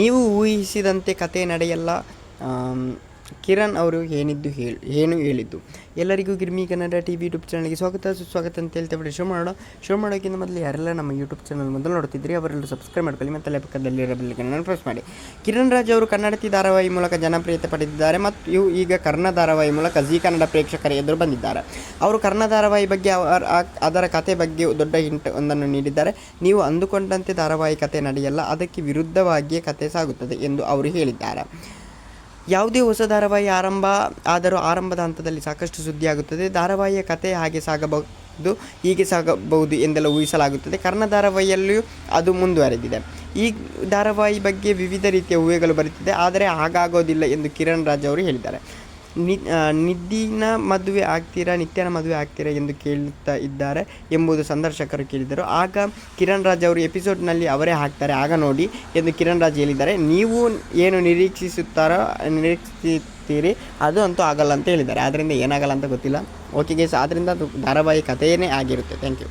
ನೀವು ಊಹಿಸಿದಂತೆ ಕತೆ ನಡೆಯಲ್ಲ. ಕಿರಣ್ ಅವರು ಏನಿದ್ದು ಹೇಳಿ, ಏನು ಹೇಳಿದ್ದು? ಎಲ್ಲರಿಗೂ Girmi Kannada T V YouTube ಚಾನಲ್ಗೆ ಸ್ವಾಗತ. ಸುಸ್ವಾಗತ ಅಂತ ಹೇಳ್ತಾ ಬಿಡಿ ಶೋ ಮಾಡೋಣ. ಶೋ ಮಾಡೋಕ್ಕಿಂತ ಮೊದಲು ಯಾರೆಲ್ಲ ನಮ್ಮ ಯೂಟ್ಯೂಬ್ ಚಾನಲ್ ಮೊದಲು ನೋಡ್ತಿದ್ರಿ ಅವರೆಲ್ಲರೂ ಸಬ್ಸ್ಕ್ರೈಬ್ ಮಾಡ್ಕೊಳ್ಳಿ ಮತ್ತು ಅಲ್ಲೇ ಪಕ್ಕದಲ್ಲಿರೋ ಬೆಲ್ಲಿಗೆ ಪ್ರೆಸ್ ಮಾಡಿ. ಕಿರಣ್ ರಾಜ್ ಅವರು ಕನ್ನಡತಿ ಧಾರಾವಾಹಿ ಮೂಲಕ ಜನಪ್ರಿಯತೆ ಪಡೆದಿದ್ದಾರೆ ಮತ್ತು ಇವು ಈಗ ಕರ್ಣ ಧಾರಾವಾಹಿ ಮೂಲಕ ಜೀ ಕನ್ನಡ ಪ್ರೇಕ್ಷಕರ ಎದುರು ಬಂದಿದ್ದಾರೆ. ಅವರು ಕರ್ಣ ಧಾರಾವಾಹಿ ಬಗ್ಗೆ ಅದರ ಕತೆ ಬಗ್ಗೆ ದೊಡ್ಡ ಹಿಂಟ್ ಒಂದನ್ನು ನೀಡಿದ್ದಾರೆ. ನೀವು ಅಂದುಕೊಂಡಂತೆ ಧಾರಾವಾಹಿ ಕತೆ ನಡೆಯಲ್ಲ, ಅದಕ್ಕೆ ವಿರುದ್ಧವಾಗಿಯೇ ಕತೆ ಸಾಗುತ್ತದೆ ಎಂದು ಅವರು ಹೇಳಿದ್ದಾರೆ. ಯಾವುದೇ ಹೊಸ ಧಾರಾವಾಹಿ ಆರಂಭ ಆದರೂ ಆರಂಭದ ಹಂತದಲ್ಲಿ ಸಾಕಷ್ಟು ಸುದ್ದಿಯಾಗುತ್ತದೆ ಧಾರಾವಾಹಿಯ ಕತೆ ಹಾಗೆ ಸಾಗಬಹುದು, ಹೀಗೆ ಸಾಗಬಹುದು ಎಂದೆಲ್ಲ ಊಹಿಸಲಾಗುತ್ತದೆ. ಕರ್ಣ ಧಾರಾವಾಹಿಯಲ್ಲಿಯೂ ಅದು ಮುಂದುವರೆದಿದೆ. ಈ ಧಾರಾವಾಹಿ ಬಗ್ಗೆ ವಿವಿಧ ರೀತಿಯ ಊಹೆಗಳು ಬರುತ್ತಿದೆ. ಆದರೆ ಹಾಗಾಗೋದಿಲ್ಲ ಎಂದು ಕಿರಣ್ ರಾಜ್ ಅವರು ಹೇಳಿದ್ದಾರೆ. ನಿ ನಿದ್ದಿನ ಮದುವೆ ಆಗ್ತೀರಾ, ನಿತ್ಯನ ಮದುವೆ ಆಗ್ತೀರಾ ಎಂದು ಕೇಳುತ್ತಾ ಇದ್ದಾರೆ ಎಂಬುದು ಸಂದರ್ಶಕರು ಕೇಳಿದರು. ಆಗ ಕಿರಣ್ ರಾಜ್ ಅವರು ಎಪಿಸೋಡ್ನಲ್ಲಿ ಅವರೇ ಹಾಕ್ತಾರೆ. ಆಗ ನೋಡಿ ಎಂದು ಕಿರಣ್ ರಾಜ್ ಹೇಳಿದ್ದಾರೆ. ನೀವು ಏನು ನಿರೀಕ್ಷಿಸುತ್ತಾರೋ ನಿರೀಕ್ಷಿಸುತ್ತೀರಿ ಅದು ಅಂತೂ ಆಗಲ್ಲ ಅಂತ ಹೇಳಿದ್ದಾರೆ. ಆದ್ದರಿಂದ ಏನಾಗಲ್ಲ ಅಂತ ಗೊತ್ತಿಲ್ಲ. ಓಕೆ ಗೇಸ್ ಆದ್ದರಿಂದ ಅದು ಧಾರಾವಾಹಿ ಕಥೆಯೇ ಆಗಿರುತ್ತೆ. Thank you.